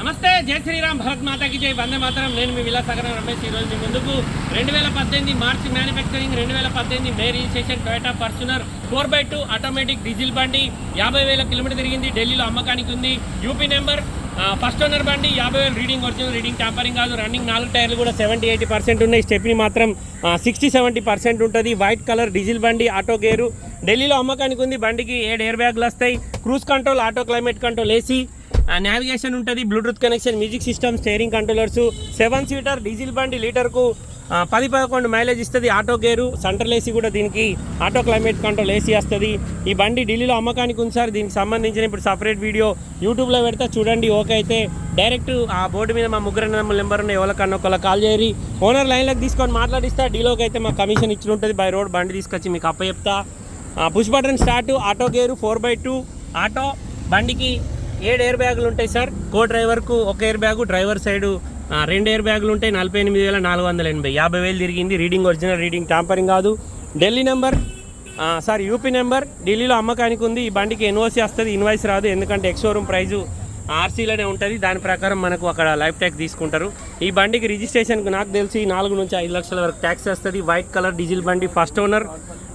నమస్తే జై శ్రీరామ్ భరత్ మాతాకి జై. వందే మాతరం. నేను మీ విలాసాగరం రమేష్. ఈరోజు మీ ముందుకు రెండు వేల పద్దెనిమిది మార్చి మ్యానుఫ్యాక్చరింగ్ రెండు వేల పద్దెనిమిది May registration Toyota Fortuner four by two automatic diesel బండి యాభై వేల కిలోమీటర్ తిరిగింది. ఢిల్లీలో అమ్మకానికి ఉంది. యూపీ నెంబర్ ఫస్ట్ ఓనర్ బండి యాభై వేలు. రీడింగ్ ఒరిజినల్ రీడింగ్ ట్యాంపరింగ్ కాదు. రన్నింగ్ నాలుగు టైర్లు కూడా సెవెంటీ ఎయిటీ పర్సెంట్ ఉన్నాయి. స్టెప్ని మాత్రం సిక్స్టీ సెవెంటీ పర్సెంట్ ఉంటుంది. వైట్ కలర్ డీజిల్ బండి ఆటో గేరు. ఢిల్లీలో అమ్మకానికి ఉంది. బండికి ఏడు ఎయిర్ బ్యాగ్లు వస్తాయి. Cruise control auto climate control AC. Navigation ఉంటుంది bluetooth connection music system steering controllers seven seater diesel బండి లీటర్కు పది పదకొండు మైలేజ్ ఇస్తుంది ఆటో గేరు. సెంట్రల్ ఏసీ కూడా దీనికి ఆటో క్లైమేట్ కంట్రోల్ ఏసీ వస్తుంది. ఈ బండి ఢిల్లీలో అమ్మకానికి ఉంది సార్ దీనికి సంబంధించిన ఇప్పుడు సపరేట్ వీడియో యూట్యూబ్లో పెడితే చూడండి ఓకే అయితే. డైరెక్ట్ ఆ బోర్డు మీద మా ముగ్గురు నెంబర్ ఉన్న ఎవరికన్నా ఒకళ్ళ కాల్ చేయరి. ఓనర్ లైన్లోకి తీసుకొని మాట్లాడిస్తా డీలోకి అయితే మా కమిషన్ ఇచ్చి ఉంటుంది బై రోడ్ బండి తీసుకొచ్చి మీకు అప్ప చెప్తా push button start auto gear four by two auto బండికి ఏడు ఎయిర్ బ్యాగులు ఉంటాయి సార్ కో డ్రైవర్కు ఒక ఎయిర్ బ్యాగు డ్రైవర్ సైడు రెండు ఎయిర్ బ్యాగులు ఉంటాయి నలభై ఎనిమిది వేల నాలుగు వందల ఎనభై. యాభై వేలు తిరిగింది రీడింగ్ ఒరిజినల్ రీడింగ్ టాంపరింగ్ కాదు. Delhi number sir UP number ఢిల్లీలో అమ్మకానికి ఉంది ఈ బండికి ఎన్ఓసీ వస్తుంది ఇన్వాయిస్ రాదు ఎందుకంటే ఎక్స్షోరూమ్ ప్రైజు ఆర్సీలోనే ఉంటుంది దాని ప్రకారం మనకు అక్కడ లైఫ్ ట్యాక్స్ తీసుకుంటారు. ఈ బండికి రిజిస్ట్రేషన్కి నాకు తెలిసి నాలుగు నుంచి ఐదు లక్షల వరకు ట్యాక్స్ వస్తుంది వైట్ కలర్ డీజిల్ బండి ఫస్ట్ ఓనర్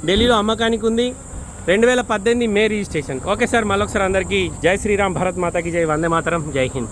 ఢిల్లీలో అమ్మకానికి ఉంది రెండు వేల పద్దెనిమిది మే రిజిస్ట్రేషన్. ఓకే సార్ మళ్ళొకసారి అందరికీ జై శ్రీరామ్ భారత్ మాతాకి జై వందే మాతరం జై హింద్.